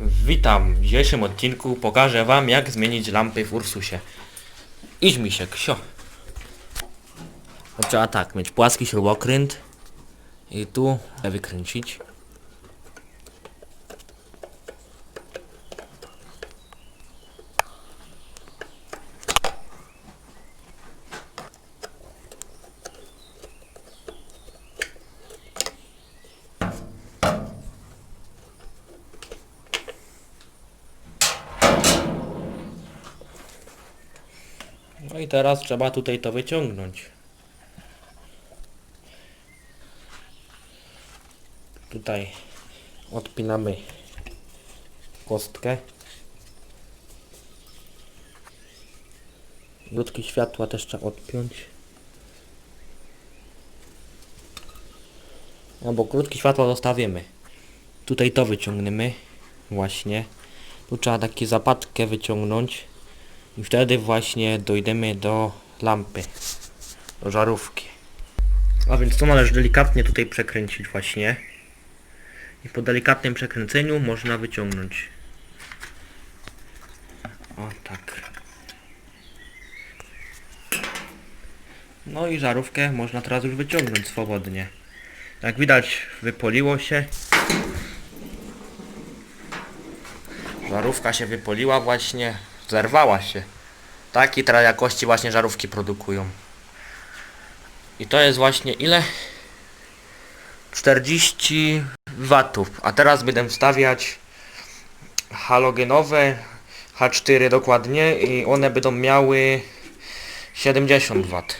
Witam, w dzisiejszym odcinku pokażę wam jak zmienić lampy w Ursusie. Idź mi się, ksio. Trzeba tak, mieć płaski śrubokręt i tu wykręcić. No i teraz trzeba tutaj to wyciągnąć. Tutaj odpinamy kostkę. Ludki światła też trzeba odpiąć. No bo krótkie światła zostawimy. Tutaj to wyciągniemy. Właśnie. Tu trzeba takie zapadkę wyciągnąć. I wtedy właśnie dojdziemy do lampy. Do żarówki. A więc to należy delikatnie tutaj przekręcić właśnie. I po delikatnym przekręceniu można wyciągnąć. O tak. No i żarówkę można teraz już wyciągnąć swobodnie. Jak widać wypoliło się. Żarówka się wypoliła właśnie, zerwała się. Takiej jakości właśnie żarówki produkują. I to jest właśnie ile? 40 watów. A teraz będę wstawiać halogenowe H4 dokładnie i one będą miały 70 wat.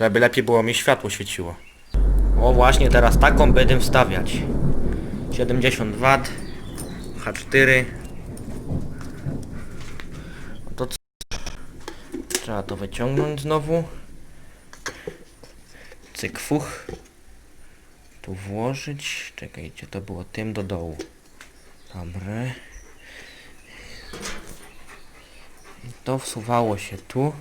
Żeby lepiej było mi światło świeciło. O właśnie teraz taką będę wstawiać. 70 wat H4 to co? Trzeba to wyciągnąć znowu. Cyk fuch. Tu włożyć. Czekajcie, to było tym do dołu. Dobre. I to wsuwało się tu.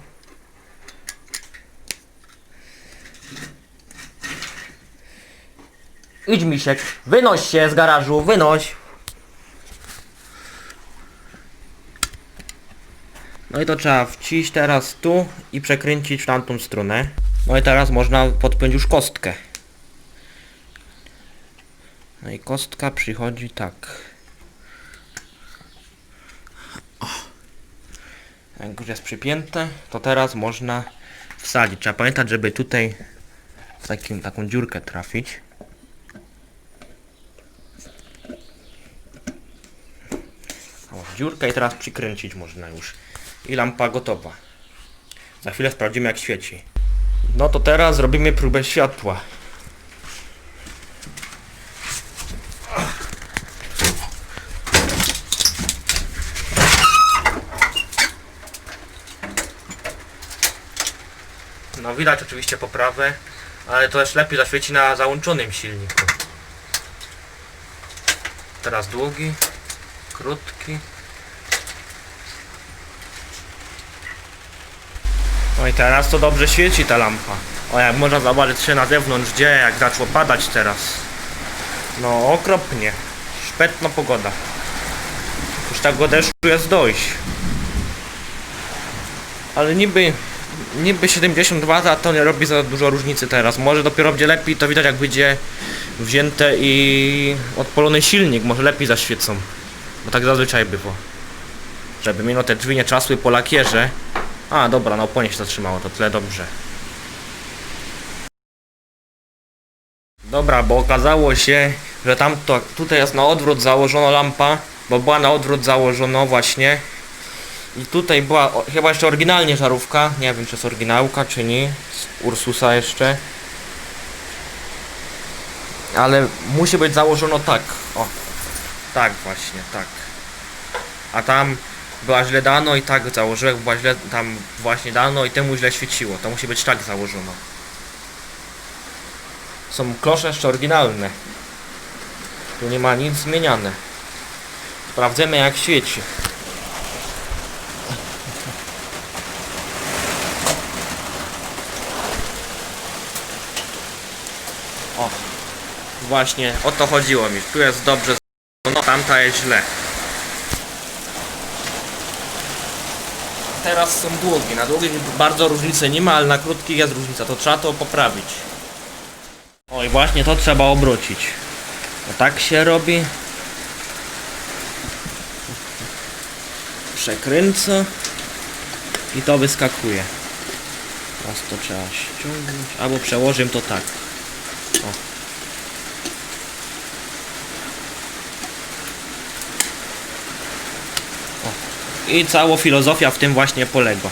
Idź misiek, wynoś się z garażu, wynoś. No i to trzeba wciść teraz tu i przekręcić w tamtą stronę. No i teraz można podpiąć już kostkę. No i kostka przychodzi tak. Jak już jest przypięte, to teraz można wsadzić. Trzeba pamiętać, żeby tutaj w takim, taką dziurkę trafić. O, dziurkę i teraz przykręcić można już. I lampa gotowa. Za chwilę sprawdzimy jak świeci. No to teraz zrobimy próbę światła. No widać oczywiście poprawę, ale to też lepiej zaświeci na załączonym silniku. Teraz długi, krótki. No i teraz to dobrze świeci ta lampa. O jak można zobaczyć się na zewnątrz gdzie, jak zaczęło padać teraz. No okropnie. Szpetna pogoda. Już tego deszczu jest dość. Ale niby niby 72 a to nie robi za dużo różnicy teraz. Może dopiero będzie lepiej, to widać jak będzie wzięte i odpalony silnik, może lepiej zaświecą. Bo tak zazwyczaj było. Żeby mi no te drzwi nie czasły po lakierze. A dobra, no oponie się zatrzymało, to tyle dobrze. Dobra, bo okazało się, że tam to, tutaj jest na odwrót założona lampa, bo była na odwrót założona właśnie. I tutaj była o, chyba jeszcze oryginalnie żarówka, nie wiem czy jest oryginałka czy nie, z Ursusa jeszcze. Ale musi być założono tak, o, tak właśnie, tak. A tam była źle dano i tak założyłem, była źle tam właśnie dano i temu źle świeciło, to musi być tak założono. Są klosze jeszcze oryginalne. Tu nie ma nic zmieniane. Sprawdzimy jak świeci. O, właśnie o to chodziło mi. Tu jest dobrze, no tamta jest źle. Teraz są długie. Na długich bardzo różnicy nie ma, ale na krótkich jest różnica. To trzeba to poprawić. O i właśnie to trzeba obrócić. To tak się robi. Przekręcę. I to wyskakuje. Teraz to trzeba ściągnąć. Albo przełożę to tak. O. I cała filozofia w tym właśnie polega.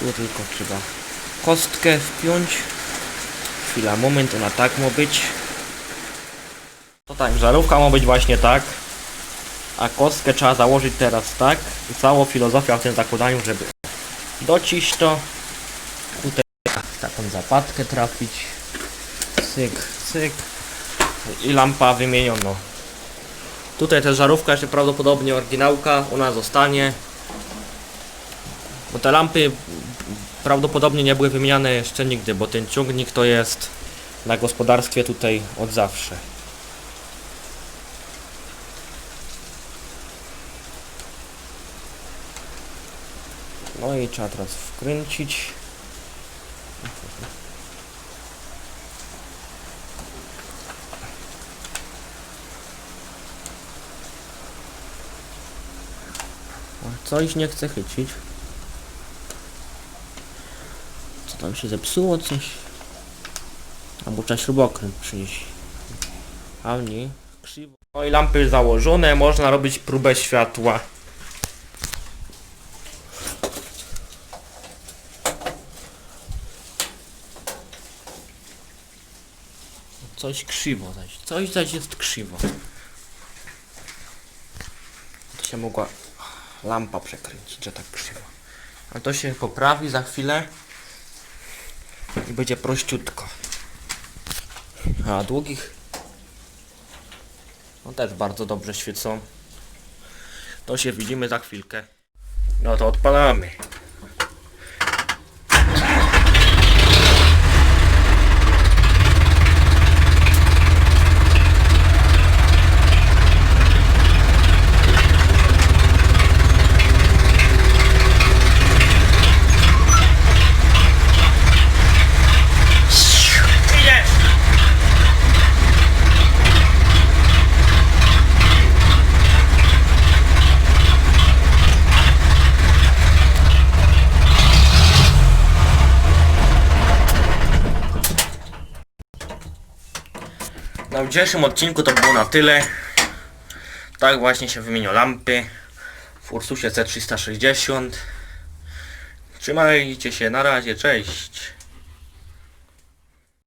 Tu tylko trzeba kostkę wpiąć. Chwila, moment, ona tak ma być. To tak, żarówka ma być właśnie tak. A kostkę trzeba założyć teraz tak. I cała filozofia w tym zakładaniu, żeby dociść to. Tutaj taką zapadkę trafić. Cyk, cyk. I lampa wymieniono. Tutaj też żarówka jeszcze prawdopodobnie oryginałka, ona zostanie. Bo te lampy prawdopodobnie nie były wymieniane jeszcze nigdy, bo ten ciągnik to jest na gospodarstwie tutaj od zawsze. No i trzeba teraz wkręcić. O, Coś nie chce chycić. Co tam się zepsuło coś? Albo trzeba śrubokręt przynieść. A nie. Krzywo. No i lampy założone, można robić próbę światła. Coś krzywo zaś. Coś zaś jest krzywo. To się mogła lampa przekręcić, że tak krzywo. A to się poprawi za chwilę i będzie prościutko. A długich no też bardzo dobrze świecą. To się widzimy za chwilkę. No to odpalamy. No w dzisiejszym odcinku to było na tyle. Tak właśnie się wymienią lampy w Ursusie C360. Trzymajcie się, na razie, cześć.